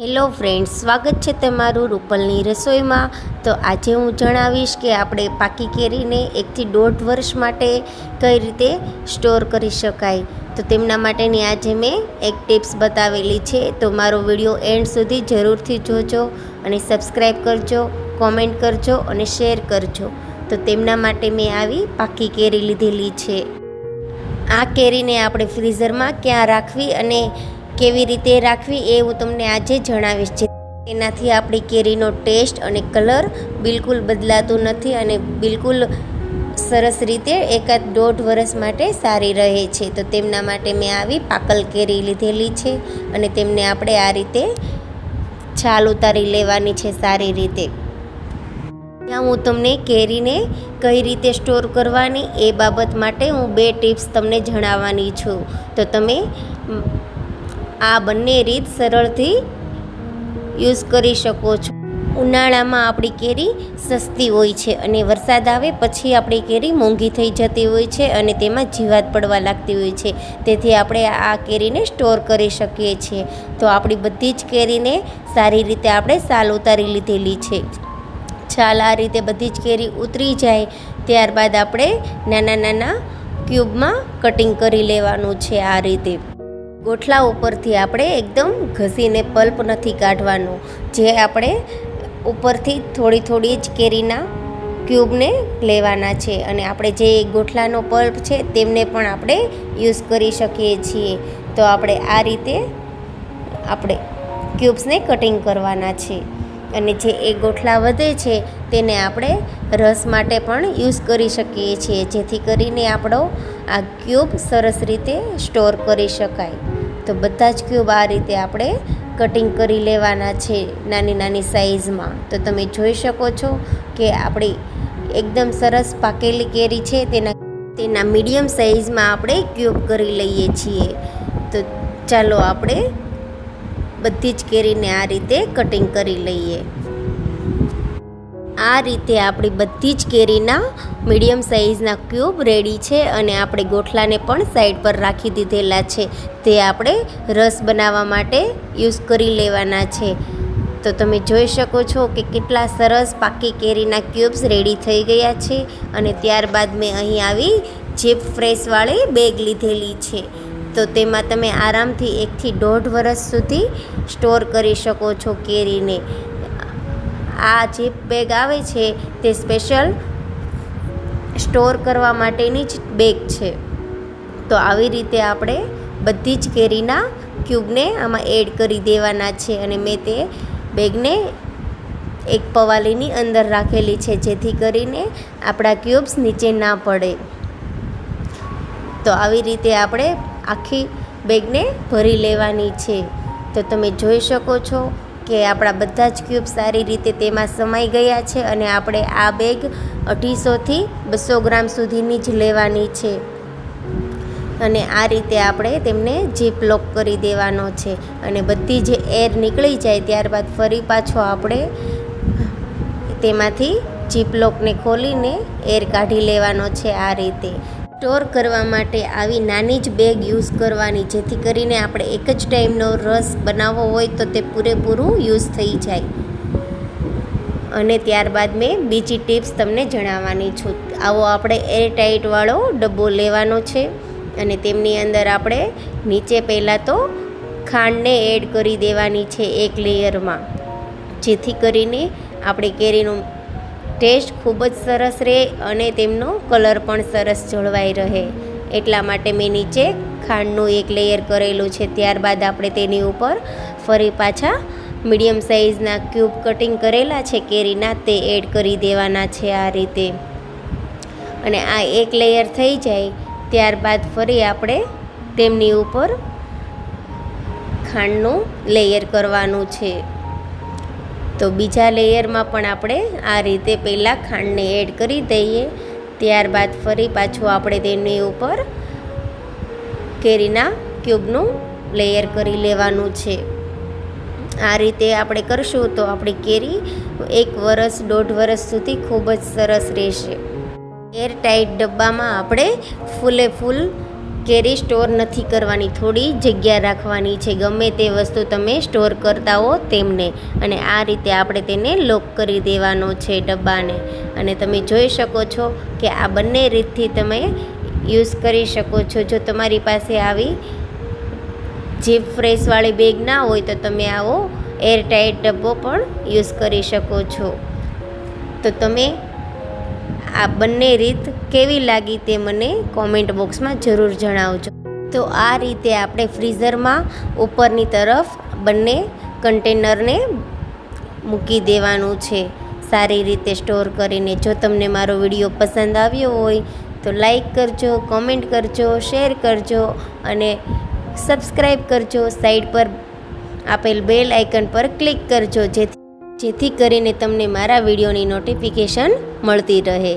Hello friends, સ્વાગત છે તમારું રૂપલની રસોઈમાં. તો આજે હું જણાવીશ કે આપણે પાકી કેરીને એકથી દોઢ વર્ષ માટે કઈ રીતે સ્ટોર કરી શકાય. તો તેમના માટેની આજે મેં એક ટિપ્સ બતાવેલી છે. તો મારો વીડિયો એન્ડ સુધી જરૂરથી જોજો અને સબસ્ક્રાઈબ કરજો, કોમેન્ટ કરજો અને શેર કરજો. તો તેમના માટે મેં આવી પાકી કેરી લીધેલી છે. આ કેરીને આપણે ફ્રીઝરમાં ક્યાં રાખવી અને કેવી રીતે રાખવી એ હું તમને આજે જણાવીશ. છે એનાથી આપણી કેરીનો ટેસ્ટ અને કલર બિલકુલ બદલાતું નથી અને બિલકુલ સરસ રીતે એકાદ દોઢ વર્ષ માટે સારી રહે છે. તો તેમના માટે મેં આવી પાકલ કેરી લીધેલી છે અને તેમને આપણે આ રીતે છાલ ઉતારી લેવાની છે સારી રીતે. ત્યાં હું તમને કેરીને કઈ રીતે સ્ટોર કરવાની એ બાબત માટે હું બે ટિપ્સ તમને જણાવવાની છું. તો તમે આ બંને રીત સરળથી યુઝ કરી શકો છો. ઉનાળામાં આપણી કેરી સસ્તી હોય છે અને વરસાદ આવે પછી આપણી કેરી મોંઘી થઈ જતી હોય છે અને તેમાં જીવાત પડવા લાગતી હોય છે. તેથી આપણે આ કેરીને સ્ટોર કરી શકીએ છીએ. તો આપણી બધી જ કેરીને સારી રીતે આપણે સાલ ઉતારી લીધેલી છે. છાલ આ રીતે બધી જ કેરી ઉતરી જાય ત્યારબાદ આપણે નાના નાના ક્યુબમાં કટિંગ કરી લેવાનું છે આ રીતે. ગોઠલા ઉપરથી આપણે એકદમ ઘસીને પલ્પ નથી કાઢવાનું. જે આપણે ઉપરથી થોડી થોડી જ કેરીના ક્યુબને લેવાના છે અને આપણે જે ગોઠલાનો પલ્પ છે તેમને પણ આપણે યુઝ કરી શકીએ છીએ. તો આપણે આ રીતે આપણે ક્યુબ્સને કટિંગ કરવાના છે. અને જે એ ગોઠલા વધે છે તેને આપણે રસ માટે પણ યુઝ કરી શકીએ છીએ, જેથી કરીને આપણો આ ક્યુબ સરસ રીતે સ્ટોર કરી શકાય. તો બધા જ ક્યુબ આ રીતે આપણે કટિંગ કરી લેવાના છે નાની નાની સાઇઝમાં તો તમે જોઈ શકો છો કે આપણી એકદમ સરસ પાકેલી કેરી છે, તેના તેના મીડિયમ સાઇઝમાં આપણે ક્યુબ કરી લઈએ છીએ. તો ચાલો આપણે બધી જ કેરીને આ રીતે કટિંગ કરી લઈએ. આ રીતે આપણી બધી જ કેરીના મીડિયમ સાઇઝના ક્યુબ રેડી છે અને આપણે ગોઠલાને પણ સાઈડ પર રાખી દીધેલા છે. તે આપણે રસ બનાવવા માટે યુઝ કરી લેવાના છે. તો તમે જોઈ શકો છો કે કેટલા સરસ પાકી કેરીના ક્યુબ્સ રેડી થઈ ગયા છે અને ત્યારબાદ મેં અહીં આવી જીપ ફ્રેશવાળી બેગ લીધેલી છે. તો તેમાં તમે આરામથી એકથી દોઢ વર્ષ સુધી સ્ટોર કરી શકો છો કેરીને. આ જે બેગ આવે છે, તે સ્પેશિયલ સ્ટોર કરવા માટેની જ બેગ છે. તો આવી રીતે આપણે બધી જ કેરીના ક્યુબને આમાં એડ કરી દેવાના છે અને મેં તે બેગને એક પવાલીની અંદર રાખેલી છે, જેથી કરીને આપણા ક્યુબ્સ નીચે ના પડે. તો આવી રીતે આપણે આખી બેગને ભરી લેવાની છે. તો તમે જોઈ શકો છો કે આપણા બધા જ ક્યુબ સારી રીતે તેમાં સમાઈ ગયા છે અને આપણે આ બેગ અઢીસોથી બસો ગ્રામ સુધીની જ લેવાની છે. અને આ રીતે આપણે તેમને જીપ લોક કરી દેવાનો છે. અને બધી જે એર નીકળી જાય ત્યારબાદ ફરી પાછો આપણે તેમાંથી જીપ લોકને ખોલીને એર કાઢી લેવાનો છે આ રીતે. સ્ટોર કરવા માટે આવી નાની જ બેગ યુઝ કરવાની, જેથી કરીને આપણે એક જ ટાઈમનો રસ બનાવવો હોય તો તે પૂરેપૂરું યુઝ થઈ જાય. અને ત્યારબાદ મેં બીજી ટિપ્સ તમને જણાવવાની છું. આવો આપણે એર ટાઈટવાળો ડબ્બો લેવાનો છે અને તેમની અંદર આપણે નીચે પહેલાં તો ખાંડને એડ કરી દેવાની છે એક લેયરમાં, જેથી કરીને આપણે કેરીનો ટેસ્ટ ખૂબ જ સરસ રહે અને તેમનો કલર પણ સરસ જળવાઈ રહે. એટલા માટે મેં નીચે ખાંડનું એક લેયર કરેલું છે. ત્યારબાદ આપણે તેની ઉપર ફરી પાછા મીડિયમ સાઇઝના ક્યુબ કટિંગ કરેલા છે. કેરીના તે એડ કરી દેવાના છે આ રીતે. અને આ એક લેયર થઈ જાય. ત્યારબાદ ફરી આપણે તેમની ઉપર ખાંડનું લેયર કરવાનું છે. તો બીજા લેયરમાં પણ આપણે આ રીતે પહેલાં ખાંડને એડ કરી દઈએ. ત્યારબાદ ફરી પાછું આપણે તેની ઉપર કેરીના ક્યુબનું લેયર કરી લેવાનું છે. આ રીતે આપણે કરશું તો આપણી કેરી એક વરસ, દોઢ વરસ સુધી ખૂબ જ સરસ રહેશે. એર ટાઈટ ડબ્બામાં આપણે ફૂલે ફૂલ કેરી સ્ટોર નથી કરવાની. થોડી જગ્યા રાખવાની છે. ગમે તે વસ્તુ તમે સ્ટોર કરતા હો તેમને. અને આ રીતે આપણે તેને લોક કરી દેવાનો છે ડબ્બાને. અને તમે જોઈ શકો છો કે આ બંને રીતથી તમે યુઝ કરી શકો છો. જો તમારી પાસે આવી જીપ ફ્રેશવાળી બેગ ના હોય તો તમે આવો એરટાઈટ ડબ્બો પણ યુઝ કરી શકો છો. તો તમે આ બંને રીત કેવી લાગી તે મને કોમેન્ટ બોક્સમાં જરૂર જણાવજો. તો આ રીતે આપણે ફ્રીઝરમાં ઉપરની તરફ બંને કન્ટેનરને મૂકી દેવાનું છે. સારી રીતે સ્ટોર કરીને જો તમને મારો વીડિયો પસંદ આવ્યો હોય તો લાઈક કરજો કોમેન્ટ કરજો શેર કરજો અને સબસ્ક્રાઈબ કરજો. સાઈડ પર આપેલ બેલ આઇકન પર ક્લિક કરજો જેથી જેથી કરીને તમને મારા વિડીયોની નોટિફિકેશન મળતી રહે.